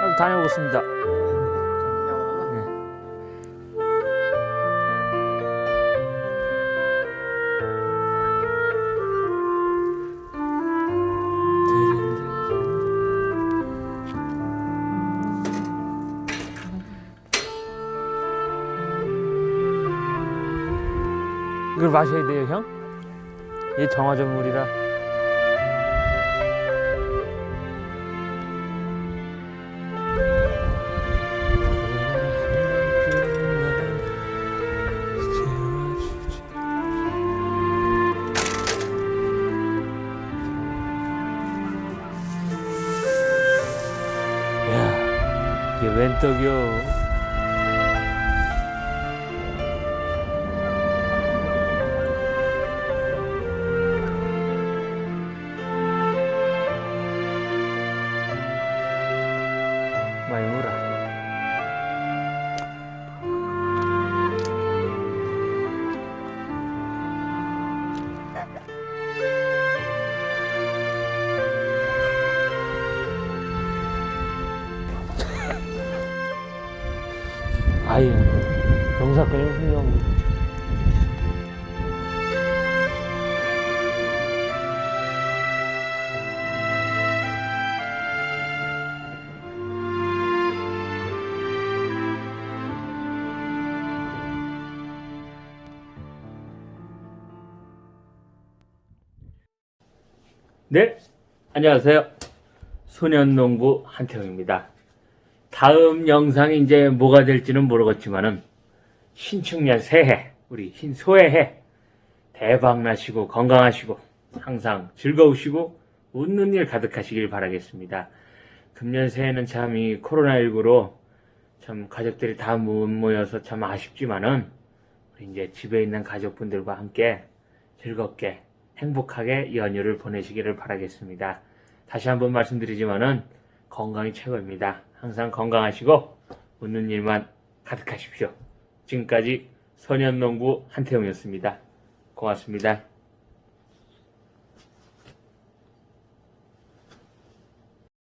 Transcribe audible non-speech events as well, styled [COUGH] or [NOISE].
한번 다녀오겠습니다. 이걸 마셔야 돼요, 형? 이게 정화전 물이라. 야, 이게 웬 떡이요? 물어. [LAUGHS] 아예 영사건이 훌륭 네, 안녕하세요. 소년농부 한태웅입니다. 다음 영상이 이제 뭐가 될지는 모르겠지만은 신축년 새해, 우리 신소해해 대박 나시고 건강하시고 항상 즐거우시고 웃는 일 가득하시길 바라겠습니다. 금년 새해는 참 이 코로나19로 참 가족들이 다 못 모여서 참 아쉽지만은 이제 집에 있는 가족분들과 함께 즐겁게 행복하게 연휴를 보내시기를 바라겠습니다. 다시 한번 말씀드리지만은 건강이 최고입니다. 항상 건강하시고 웃는 일만 가득하십시오. 지금까지 소년농부 한태용이었습니다. 고맙습니다.